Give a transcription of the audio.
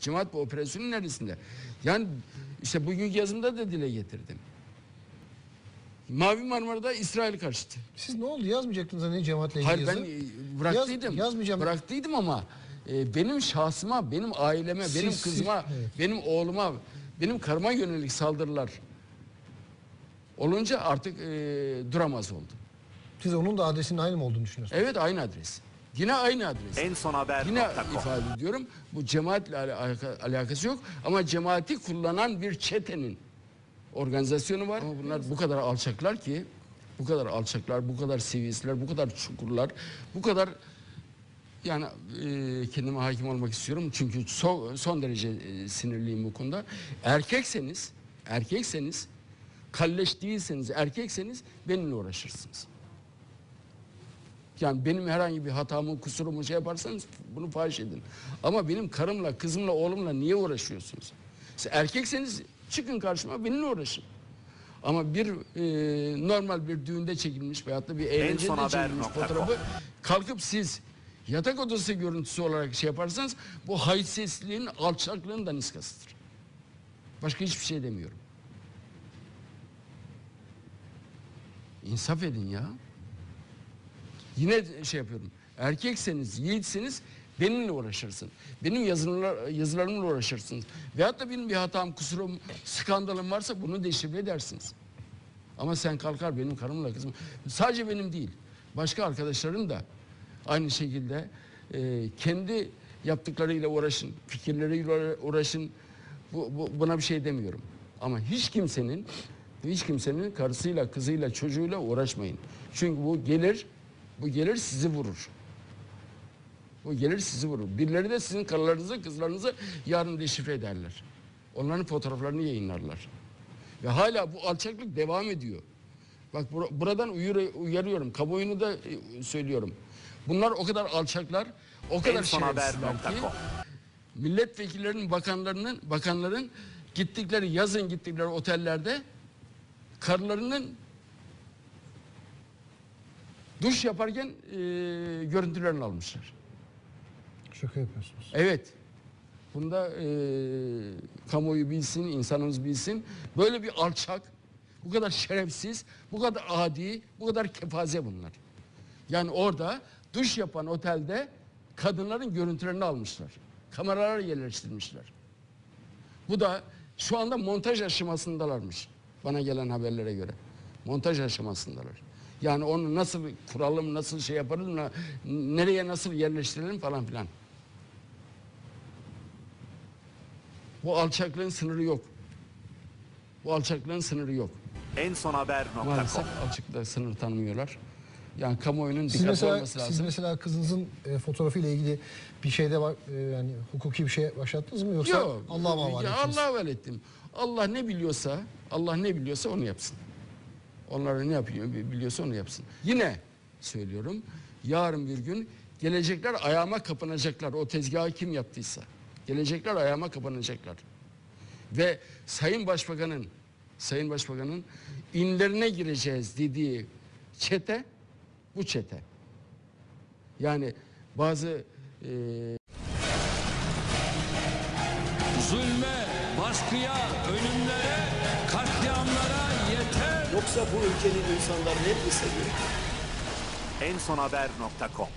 Cemaat bu operasyonun neresinde? Yani işte bugünkü yazımda da dile getirdim. Mavi Marmara'da İsrail karşıtı. Siz ne oldu yazmayacaktınız hani cemaatle ilgili Hayır ben yazı? e, bıraktıydım. Yaz- yazmayacağım. Bıraktıydım ama e, benim şahsıma, benim aileme, Siz- benim siz- kızıma, evet. benim oğluma, benim karıma yönelik saldırılar olunca artık e, duramaz oldu. Siz onun da adresinin aynı mı olduğunu düşünüyorsunuz? Evet aynı adres. Yine aynı adres. En son haber Yine nokta com. ifade ediyorum. Bu cemaatle alaka- alakası yok ama cemaati kullanan bir çetenin organizasyonu var. Ama bunlar bu kadar alçaklar ki bu kadar alçaklar, bu kadar seviyesizler, bu kadar çukurlar, bu kadar yani e, kendime hakim olmak istiyorum çünkü son, son derece e, sinirliyim bu konuda. Erkekseniz, erkekseniz, kalleş değilseniz, erkekseniz benimle uğraşırsınız. Yani benim herhangi bir hatamı, kusurumu şey yaparsanız bunu fahiş edin. Ama benim karımla, kızımla, oğlumla niye uğraşıyorsunuz? Siz erkekseniz çıkın karşıma benimle uğraşın. Ama bir e, normal bir düğünde çekilmiş veyahut da bir eğlencede çekilmiş fotoğrafı kalkıp siz yatak odası görüntüsü olarak şey yaparsanız bu haysiyetsizliğin, alçaklığın da niskasıdır. Başka hiçbir şey demiyorum. İnsaf edin ya. Yine şey yapıyorum. Erkekseniz, yiğitseniz benimle uğraşırsın. Benim yazılar, yazılarımla uğraşırsınız. Veyahut da benim bir hatam, kusurum, skandalım varsa bunu deşifre edersiniz. Ama sen kalkar benim karımla kızım. Sadece benim değil. Başka arkadaşların da aynı şekilde e, kendi yaptıklarıyla uğraşın, fikirleriyle uğraşın. Bu, bu- buna bir şey demiyorum. Ama hiç kimsenin hiç kimsenin karısıyla, kızıyla, çocuğuyla uğraşmayın. Çünkü bu gelir, bu gelir sizi vurur. Bu gelir sizi vurur. Birileri de sizin karılarınızı, kızlarınızı yarın deşifre ederler. Onların fotoğraflarını yayınlarlar. Ve hala bu alçaklık devam ediyor. Bak bura- buradan uyarı- uyarıyorum. Kamuoyunu da e, söylüyorum. Bunlar o kadar alçaklar, o kadar şerefsizler ki milletvekillerinin, bakanlarının, bakanların gittikleri yazın gittikleri otellerde karılarının duş yaparken e, görüntülerini almışlar. Şaka yapıyorsunuz. Evet. Bunda e, kamuoyu bilsin, insanımız bilsin. Böyle bir alçak, bu kadar şerefsiz, bu kadar adi, bu kadar kepaze bunlar. Yani orada duş yapan otelde kadınların görüntülerini almışlar. Kameralar yerleştirmişler. Bu da şu anda montaj aşamasındalarmış. Bana gelen haberlere göre. Montaj aşamasındalar. Yani onu nasıl kuralım, nasıl şey yaparız, nereye nasıl yerleştirelim falan filan. Bu alçaklığın sınırı yok. Bu alçaklığın sınırı yok. En son haber Maalesef alçaklıkta sınır tanımıyorlar. Yani kamuoyunun Siz dikkatli mesela, olması lazım. siz mesela kızınızın e, fotoğrafıyla ilgili bir şeyde var, e, yani hukuki bir şey başlattınız mı yoksa Yok. Allah'a mı havale ettiniz? Allah'a havale ettim. Allah ne biliyorsa, Allah ne biliyorsa onu yapsın. Onlara ne yapıyor biliyorsa onu yapsın. Yine söylüyorum. Yarın bir gün gelecekler ayağıma kapanacaklar. O tezgahı kim yaptıysa. Gelecekler ayağıma kapanacaklar. Ve Sayın Başbakan'ın Sayın Başbakan'ın inlerine gireceğiz dediği çete bu çete. Yani bazı e, Zulme, baskıya, yeter. Yoksa bu ülkenin insanları hep mi seviyor? En son haber nokta com.